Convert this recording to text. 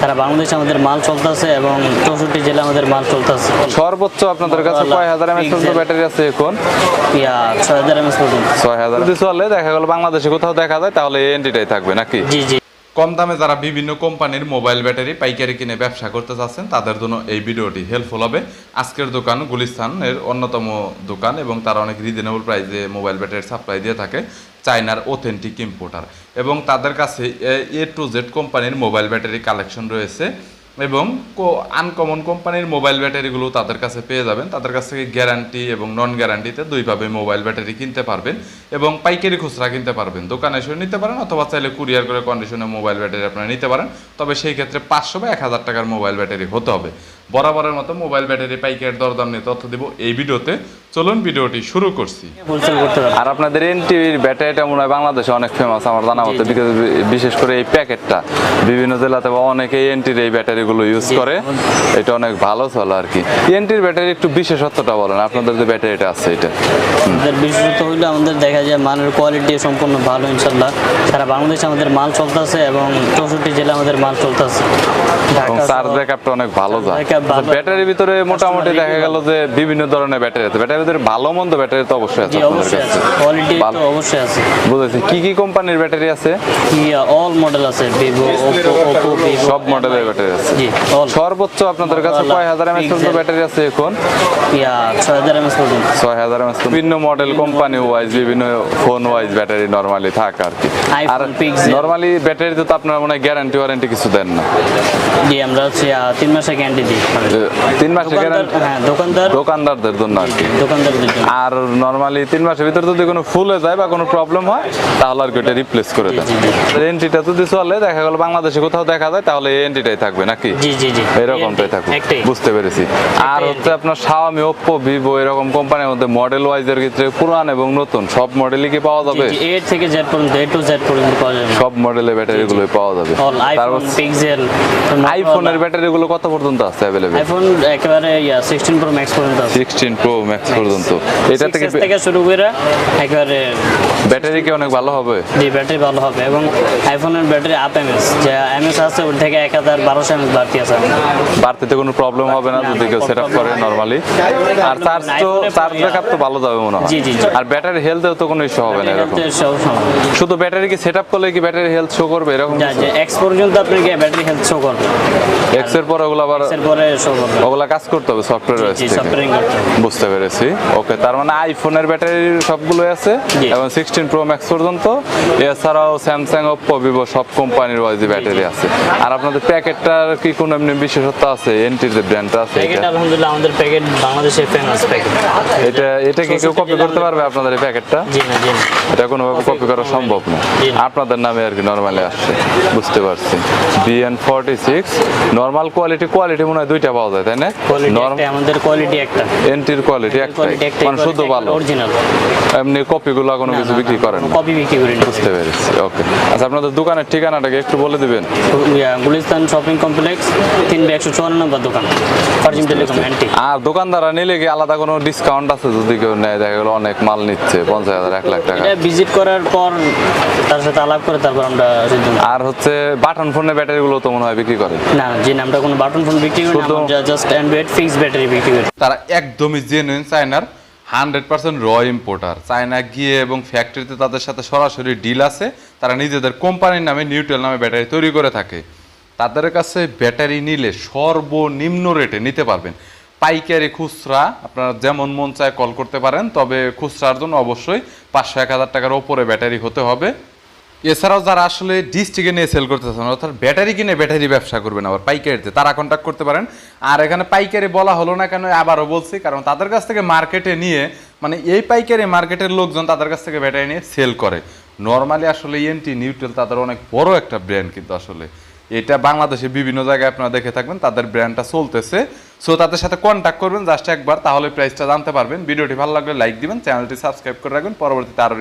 সারা বাংলাদেশে আমাদের মাল চলতেছে এবং চৌষট্টি জেলা আমাদের মাল চলতেছে। সর্বোচ্চ আপনাদের কাছে কয় হাজার এমএস পর্যন্ত ব্যাটারি আছে এখন? ইয়া ছয় হাজার এমএস পর্যন্ত। ছয় হাজার। যদি চলে দেখা গেল বাংলাদেশে কোথাও দেখা যায় তাহলে এনটিটাই থাকবে নাকি? জি জি। কম দামে যারা বিভিন্ন কোম্পানির মোবাইল ব্যাটারি, পাইকারি কিনে ব্যবসা করতে চাচ্ছেন তাদের জন্য এই ভিডিওটি হেল্পফুল হবে। আজকের দোকান গুলিস্তানের অন্যতম দোকান এবং তারা অনেক রিজনেবল প্রাইসে মোবাইল ব্যাটারি সাপ্লাই দিয়ে থাকে, চায়নার অথেন্টিক ইম্পোর্টার এবং তাদের কাছে এ টু জেড কোম্পানির মোবাইল ব্যাটারি কালেকশন রয়েছে। এবং আনকমন কোম্পানির মোবাইল ব্যাটারিগুলো তাদের কাছে পেয়ে যাবেন। তাদের কাছ থেকে গ্যারান্টি এবং নন গ্যারান্টিতে দুইভাবে মোবাইল ব্যাটারি কিনতে পারবেন এবং পাইকারি খুচরা কিনতে পারবেন। দোকানে এসে নিতে পারেন অথবা চাইলে কুরিয়ার করে কন্ডিশনে মোবাইল ব্যাটারি আপনারা নিতে পারেন। তবে সেই ক্ষেত্রে পাঁচশো বা এক হাজার টাকার মোবাইল ব্যাটারি হতে হবে। বরাবরের মতো মোবাইল ব্যাটারি পাইকারি দরদাম নিয়ে তথ্য দিব এই ভিডিওতে। চলুন ভিডিওটি শুরু করছি। আর আপনাদের এনটিভির ব্যাটারিটা মনে হয় বাংলাদেশে অনেক ফেমাস আমার জানা মতো। বিশেষ করে এই প্যাকেটটা। বিভিন্ন জেলাতে বা অনেকেই এনটির এই ব্যাটারিগুলো ইউজ করে। এটা অনেক ভালো চলে আর কি। এনটির ব্যাটারি একটু বিশেষত্বটা বলেন আপনাদের যে ব্যাটারিটা আছে এটা। আমাদের বিশেষত হইলে আমাদের দেখা যায় মালের কোয়ালিটি সম্পূর্ণ ভালো ইনশাল্লাহ সারা বাংলাদেশে আমাদের মাল চলতেছে এবং চৌষট্টি জেলা আমাদের মাল চলতেছে। চার্জ ব্যাকআপটা অনেক ভালো যায়। ভালো। ব্যাটারির ভিতরে মোটামুটি দেখা গেল যে বিভিন্ন ধরনের ব্যাটারি আছে। ব্যাটারির ভিতরে ভালো মন্দ ব্যাটারি তো অবশ্যই আছে অবশ্যই আছে। কোয়ালিটি তো অবশ্যই আছে। বুঝেছি। কি কি কোম্পানির ব্যাটারি আছে? অল মডেল আছে। ভিভো ওপো ওপো ভিভো সব মডেলের ব্যাটারি আছে। জি অল সর্বোচ্চ আপনাদের কাছে কয় হাজার এমএস পর্যন্ত ব্যাটারি আছে এখন? ইয়া ছয় হাজার এমএস পর্যন্ত। ছয় হাজার এমএস বিভিন্ন মডেল কোম্পানি ওয়াইজ বিভিন্ন ফোন ওয়াইজ ব্যাটারি নর্মালি থাকে আর কি। আর। নর্মালি ব্যাটারিতে তো আপনারা মনে হয় গ্যারান্টি ওয়ারেন্টি কিছু দেন না। জি আমরা হচ্ছে আহ, তিন মাসের গ্যারান্টি দিই। তিন মাসের গ্যারান্টি হ্যাঁ দোকানদার। দোকানদারদের জন্য আর কি। দোকানদারদের জন্য। আর নর্মালি তিন মাসের ভিতরে যদি কোনো ফুলে যায় বা কোনো প্রবলেম হয় তাহলে আর কি ওটা রিপ্লেস করে দেন। এন্ট্রিটা যদি চলে দেখা গেল বাংলাদেশে কোথাও দেখা যায় তাহলে এই এন্ট্রিটাই থাকবে নাকি? জি জি জি। এরকমটাই থাকবে বুঝতে পেরেছি। আর হচ্ছে আপনার Xiaomi Oppo Vivo এরকম কোম্পানির মধ্যে মডেল ওয়াইজের ক্ষেত্রে পুরান এবং নতুন সব মডেলই কি পাওয়া যাবে? এ থেকে জেড পর্যন্ত এ টু জেড পর্যন্ত পাওয়া যাবে। সব মডেলের ব্যাটারি গুলো পাওয়া যাবে। তারপর পিক্সেল আইফোনের ব্যাটারি গুলো কত পর্যন্ত আছে অ্যাভেলেবেল আইফোন একেবারে ইয়া সিক্সটিন প্রো ম্যাক্স পর্যন্ত আছে। সিক্সটিন প্রো ম্যাক্স পর্যন্ত। এটা থেকে থেকে শুরু করে একেবারে ব্যাটারি কি অনেক ভালো হবে? জি ব্যাটারি ভালো হবে এবং আইফোনের ব্যাটারি আপ এমএস যে এমএস আছে ওর থেকে এক হাজার বারোশো এমএস বাড়তি আছে। বাড়তিতে কোনো প্রবলেম হবে না যদি কেউ সেট আপ করে নর্মালি আর চার্জ তো চার্জ ব্যাকআপ তো ভালো যাবে মনে হয়। জি, জি। আর ব্যাটারি হেলথেও তো কোনো ইস্যু হবে না এরকম। শুধু ব্যাটারি কি সেট আপ করলে কি ব্যাটারি হেলথ শো করবে এরকম এক্স পর্যন্ত আপনি কি ব্যাটারি হেলথ শো করবে এক্সের পরে ওগুলো আবার এর পরে শো করবে ওগুলা কাজ করতে হবে সফটওয়্যার বুঝতে পেরেছি। ওকে তার মানে আইফোনের ব্যাটারি সবগুলো আছে। এবং সিক্সটিন প্রো ম্যাক্স পর্যন্ত। এছাড়াও স্যামসাং ওপ্পো ভিভো সব কোম্পানির ওয়াইজ ব্যাটারি আছে। আর আপনাদের প্যাকেটটার কি কোনো এমনি বিশেষত্ব আছে? এনটির যে ব্র্যান্ডটা আছে এটা? আলহামদুলিল্লাহ আমাদের প্যাকেট বাংলাদেশের ফেমাস প্যাকেট। এটা এটা কি কেউ কপি করতে পারবে আপনাদের এই প্যাকেটটা? জি না জি এটা কোনোভাবে কপি করা সম্ভব না। আপনাদের নামে আর কি নর্মালি আসছে। বুঝতে পারছি। BN forty six normal quality quality মনে হয় দুইটা পাওয়া যায় তাই না? আমাদের কোয়ালিটি একটা। এনটির কোয়ালিটি কোয়ালিটি একটা মানে ভালো। অরিজিনাল এমনি কপিগুলো কোনো কিছু বিক্রি করেন কপি বিক্রি করি বুঝতে পেরেছি ওকে। আচ্ছা আপনাদের দোকানের ঠিকানাটাকে একটু বলে দিবেন। গুলিস্তান শপিং কমপ্লেক্স তিন বে একশো চুয়ান্ন নম্বর দোকান ফার্জিম টেলিকম অ্যান্টি আর দোকানদাররা নিলে কি আলাদা কোনো ডিসকাউন্ট আছে যদি কেউ নেয়? দেখা গেলো অনেক মাল নিচ্ছে পঞ্চাশ হাজার এক লাখ টাকা। এটা ভিজিট করার পর তার সাথে আলাপ করে তারপর আমরা আর হচ্ছে বাটন ফোনের ব্যাটারিগুলো তো মনে হয় বিক্রি করে। না যে নামটা কোনো বাটন ফোন বিক্রি করি না আমরা জাস্ট অ্যান্ড্রয়েড ফিক্স ব্যাটারি বিক্রি করি। তারা একদমই জেনুইন চায়নার হান্ড্রেড পার্সেন্ট র ইম্পোর্টার চায়না গিয়ে এবং ফ্যাক্টরিতে তাদের সাথে সরাসরি ডিল আছে, তারা নিজেদের কোম্পানির নামে নিউট্রেল নামে ব্যাটারি তৈরি করে থাকে। তাদের কাছে ব্যাটারি নিলে সর্বনিম্ন রেটে নিতে পারবেন। পাইকারি খুচরা, আপনারা যেমন মন চায় কল করতে পারেন, তবে খুচরার জন্য অবশ্যই পাঁচশো, এক হাজার টাকার ওপরে ব্যাটারি হতে হবে। এছাড়াও যারা আসলে ডিস্ট্রিক্টে নিয়ে সেল করতেছেন, অর্থাৎ ব্যাটারি কিনে ব্যাটারি ব্যবসা করবেন আবার পাইকারিতে, তারা কন্ট্যাক্ট করতে পারেন। আর এখানে পাইকারি বলা হলো না কেন, আবারও বলছি, কারণ তাদের কাছ থেকে মার্কেটে নিয়ে মানে এই পাইকারি মার্কেটের লোকজন তাদের কাছ থেকে ব্যাটারি নিয়ে সেল করে। নর্মালি আসলে ইএনটি নিউট্রেল তাদের অনেক বড় একটা ব্র্যান্ড কিন্তু আসলে। এটা বাংলাদেশে বিভিন্ন জায়গায় আপনারা দেখে থাকবেন, তাদের ব্র্যান্ডটা চলতেছে। সো তাদের সাথে কন্ট্যাক্ট করবেন জাস্ট একবার, তাহলে প্রাইসটা জানতে পারবেন। ভিডিওটি ভালো লাগলে লাইক দিবেন চ্যানেলটি সাবস্ক্রাইব করে রাখবেন। পরবর্তীতে আরও